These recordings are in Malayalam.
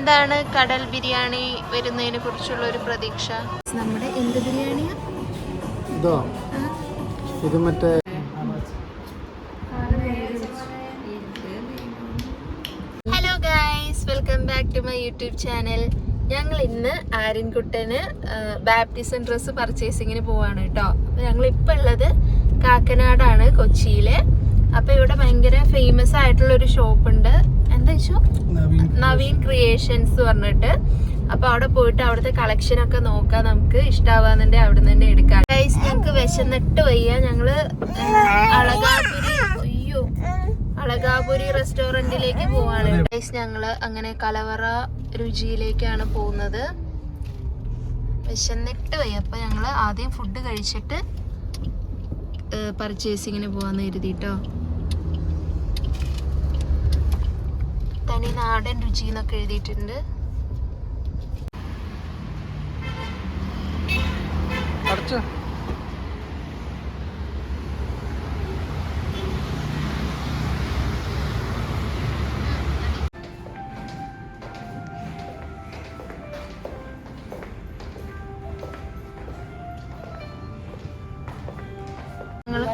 എന്താണ് കടൽ ബിരിയാണി വരുന്നതിനെ കുറിച്ചുള്ള ഒരു പ്രതീക്ഷ? നമ്മുടെ എന്ത് ബിരിയാണിയാ? ഇതോ? ഇത് മറ്റേ hello guys welcome back to my YouTube channel ഞങ്ങൾ ഇന്ന് ആര്യൻകുട്ടന് ബാപ്റ്റിസം ഡ്രസ്സ് പർച്ചേസിങ്ങിന് പോവാണ് കേട്ടോ അപ്പൊ ഞങ്ങൾ ഇപ്പൊ ഉള്ളത് കാക്കനാടാണ് കൊച്ചിയിൽ. അപ്പൊ ഇവിടെ ഭയങ്കര ഫേമസ് ആയിട്ടുള്ള ഒരു ഷോപ്പ് ഉണ്ട്. എന്താ വെച്ചു നവീൻ ക്രിയേഷൻസ് പറഞ്ഞിട്ട്. അപ്പൊ അവിടെ പോയിട്ട് അവിടുത്തെ കളക്ഷൻ ഒക്കെ നോക്കാം. നമുക്ക് ഇഷ്ടാവാന്നുണ്ടെ അവിടെ നിന്ന് തന്നെ എടുക്കാം. ഗൈസ് ഞങ്ങക്ക് വിശന്നിട്ട് വയ്യ. ഞങ്ങൾ അളകാപുരി അയ്യോ അളകാപുരി റെസ്റ്റോറന്റിലേക്ക് പോവാണ്. ഗൈസ് ഞങ്ങൾ അങ്ങനെ കലവറ രുചിയിലേക്കാണ് പോകുന്നത്. വിശന്നിട്ട് വയ്യ. അപ്പൊ ഞങ്ങൾ ആദ്യം ഫുഡ് കഴിച്ചിട്ട് പർച്ചേസിങ്ങിന് പോവാന്ന് കരുതിട്ടോ. തനി നാടൻ രുചി എന്നൊക്കെ എഴുതിയിട്ടുണ്ട്. അടച്ച.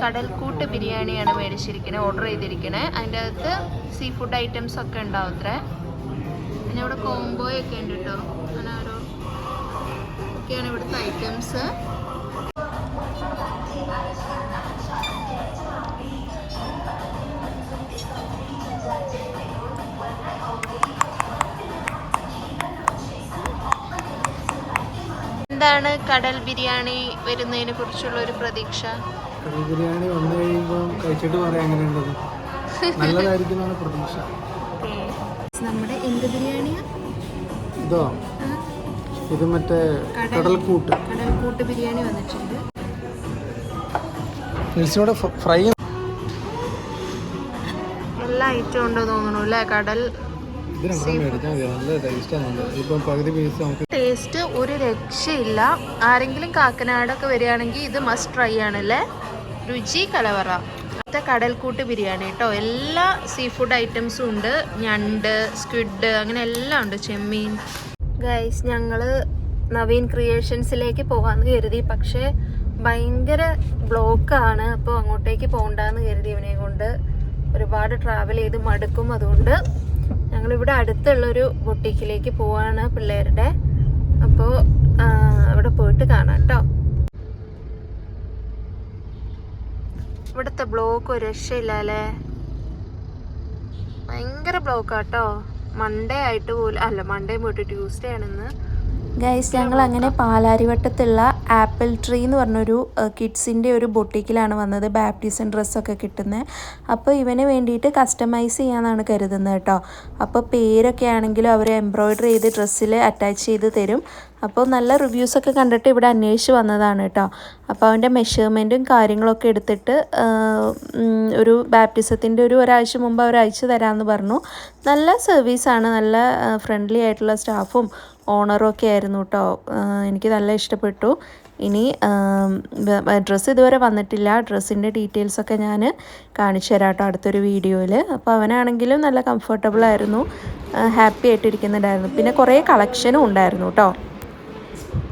കടൽക്കൂട്ട് ബിരിയാണിയാണ് മേടിച്ചിരിക്കുന്നത് ഓർഡർ ചെയ്തിരിക്കുന്നത് അതിന്റെ അകത്ത് സീ ഫുഡ് ഐറ്റംസ് ഒക്കെ ഉണ്ടാവും അത്രേ പിന്നെ ഇവിടെ കോംബോയൊക്കെ ഉണ്ട് കേട്ടോ അങ്ങനെ ഓരോ ഒക്കെയാണ് ഇവിടുത്തെ ഐറ്റംസ് എന്താണ് കടൽ ബിരിയാണി വരുന്നതിനെ കുറിച്ചുള്ള ഒരു പ്രതീക്ഷ? കടൽ ബിരിയാണി വന്നു കഴിയുമ്പോൾ കഴിച്ചിട്ട് പറയാം എങ്ങനെയുണ്ടെന്ന് നല്ലതായിരിക്കും എന്നാണ് പ്രതീക്ഷ. നമ്മുടെ എന്ത് ബിരിയാണിയാ? ഇതോ? ഇത് മറ്റേ കടൽക്കൂട്ട്. കടൽക്കൂട്ട് ബിരിയാണി വന്നിട്ടുണ്ട്. ഫ്രൈ എല്ലാ ഐറ്റം ഉണ്ടോ തോന്നുന്നു അല്ലേ? കടൽ ടേസ്റ്റ് ഒരു രക്ഷയില്ല. ആരെങ്കിലും കാക്കനാടൊക്കെ വരികയാണെങ്കിൽ ഇത് മസ്റ്റ് ട്രൈ ആണല്ലേ? രുചി കലവറ. അടുത്ത കടൽക്കൂട്ട് ബിരിയാണി കേട്ടോ എല്ലാ സീ ഫുഡ് ഐറ്റംസും ഉണ്ട്. ഞണ്ട് സ്ക്വിഡ് അങ്ങനെ എല്ലാം ഉണ്ട്. ചെമ്മീൻ. ഗൈസ് ഞങ്ങൾ നവീൻ ക്രിയേഷൻസിലേക്ക് പോകാന്ന് കരുതി. പക്ഷേ ഭയങ്കര ബ്ലോക്കാണ്. അപ്പോൾ അങ്ങോട്ടേക്ക് പോകണ്ടെന്ന് കരുതി ഇവനെ കൊണ്ട്. ഒരുപാട് ട്രാവൽ ചെയ്ത് മടുക്കും അതുകൊണ്ട് ഞങ്ങളിവിടെ അടുത്തുള്ളൊരു ബൊട്ടിക്കിലേക്ക് പോവാണ് പിള്ളേരുടെ അപ്പോൾ അവിടെ പോയിട്ട് കാണാം കേട്ടോ ഇവിടുത്തെ ബ്ലോക്ക് ഒരു രക്ഷയില്ല അല്ലേ ഭയങ്കര ബ്ലോക്കാട്ടോ മൺഡേ ആയിട്ട് പോലും അല്ല മൺഡേ പോയിട്ട് ട്യൂസ്ഡേ ആണെന്ന് ഗൈസ് ഞങ്ങൾ അങ്ങനെ പാലാരിവട്ടത്തുള്ള ആപ്പിൾ ട്രീ എന്ന് പറഞ്ഞൊരു കിഡ്സിന്റെ ഒരു ബൊട്ടിക്കിലാണ് വന്നത്. ബാപ്റ്റിസം ഡ്രസ്സൊക്കെ കിട്ടുന്നത് അപ്പോൾ ഇവന് വേണ്ടിയിട്ട് കസ്റ്റമൈസ് ചെയ്യാനാണ് കരുതുന്നത് കേട്ടോ. അപ്പോൾ പേരൊക്കെ ആണെങ്കിലും അവർ എംബ്രോയ്ഡറി ചെയ്ത് ഡ്രസ്സിൽ അറ്റാച്ച് ചെയ്ത് തരും. അപ്പോൾ നല്ല റിവ്യൂസൊക്കെ കണ്ടിട്ട് ഇവിടെ അന്വേഷിച്ച് വന്നതാണ് കേട്ടോ. അപ്പോൾ അവന്റെ മെഷർമെന്റും കാര്യങ്ങളൊക്കെ എടുത്തിട്ട് ഒരു ബാപ്റ്റിസത്തിന്റെ ഒരു ഒരാഴ്ച മുമ്പ് അവർ അയച്ചു തരാമെന്ന് പറഞ്ഞു. നല്ല സർവീസാണ് നല്ല ഫ്രണ്ട്ലി ആയിട്ടുള്ള സ്റ്റാഫും ഓണറും ഒക്കെ ആയിരുന്നു കേട്ടോ. എനിക്ക് നല്ല ഇഷ്ടപ്പെട്ടു. ഇനി ഡ്രസ്സ് ഇതുവരെ വന്നിട്ടില്ല. ഡ്രസ്സിന്റെ ഡീറ്റെയിൽസൊക്കെ ഞാൻ കാണിച്ചു തരാം കേട്ടോ അടുത്തൊരു വീഡിയോയിൽ. അപ്പോൾ അവനാണെങ്കിലും നല്ല കംഫർട്ടബിൾ ആയിരുന്നു. ഹാപ്പി ആയിട്ടിരിക്കുന്നുണ്ടായിരുന്നു. പിന്നെ കുറേ കളക്ഷനും ഉണ്ടായിരുന്നു കേട്ടോ.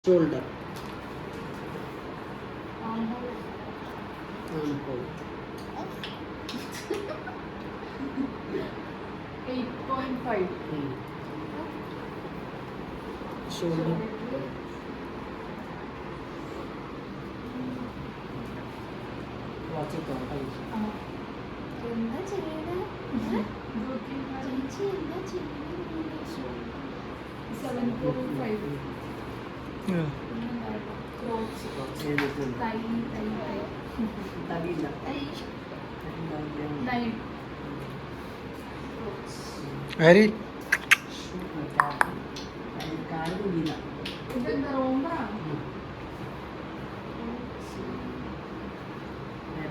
നിന്നാണ് എടുക്കണ്ടേ ഷോൾഡർ ഷോൾഡർ എന്താ ചെയ്യണേ ചേച്ചി എന്താ തടിയില്ല ചെയ്യണേ ആരി കാല് കുഞ്ഞില്ല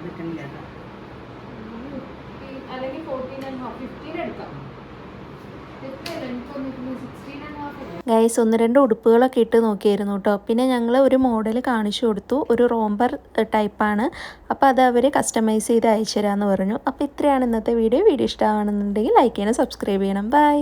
നിൽക്കണില്ല അല്ലെങ്കിൽ ഫോർട്ടീൻ ആൻഡ് ഹാഫ് ഫിഫ്റ്റീൻ എടുക്കാം. ഗൈസ് ഒന്ന് രണ്ട് ഉടുപ്പുകളൊക്കെ ഇട്ട് നോക്കിയായിരുന്നു കേട്ടോ പിന്നെ ഞങ്ങൾ ഒരു മോഡൽ കാണിച്ചു കൊടുത്തു. ഒരു റോംബർ ടൈപ്പാണ് അപ്പോൾ അത് അവർ കസ്റ്റമൈസ് ചെയ്ത് അയച്ചു തരാമെന്ന് പറഞ്ഞു. അപ്പോൾ ഇത്രയാണ് ഇന്നത്തെ വീഡിയോ വീഡിയോ ഇഷ്ടമാണെന്നുണ്ടെങ്കിൽ ലൈക്ക് ചെയ്യണം സബ്സ്ക്രൈബ് ചെയ്യണം. ബൈ